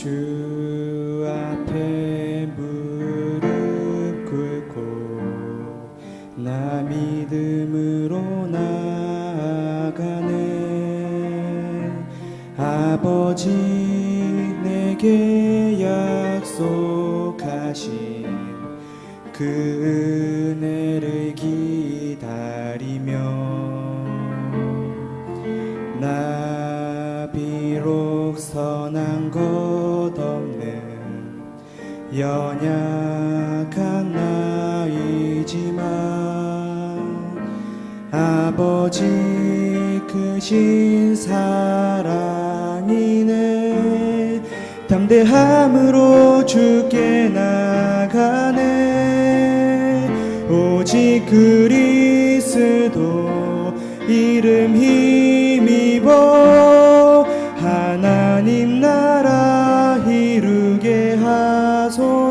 주 앞에 무릎 꿇고 나 믿음으로 나아가네. 아버지 내게 약속하신 그 은혜를 기다리며 선한 것 없는 연약한 나이지만 아버지 크신 사랑이네. 담대함으로 주께 나가네. 오직 그리스도 이름 힘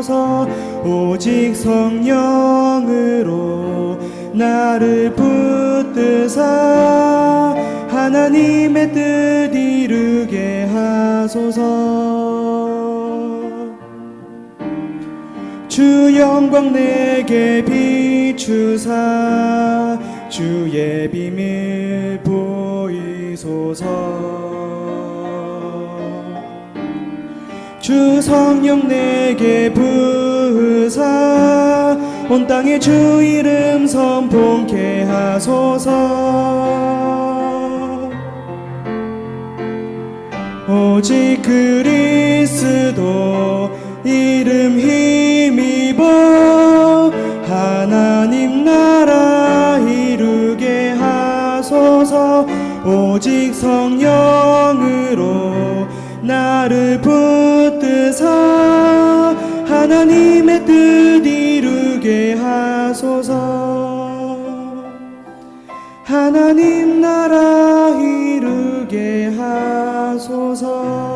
하소서 오직 성령으로 나를 붙드사 하나님의 뜻 이루게 하소서. 주 영광 내게 비추사 주의 비밀 보이소서 주 성령 내게 부으사. 온 땅에 주 이름 선포케 하소서. 오직 그리스도 이름 힘입어 하나님 나라 이루게 하소서. 오직 성령으로 나를 붙드사 하나님의 뜻 이루게 하소서. 하나님 나라 이루게 하소서.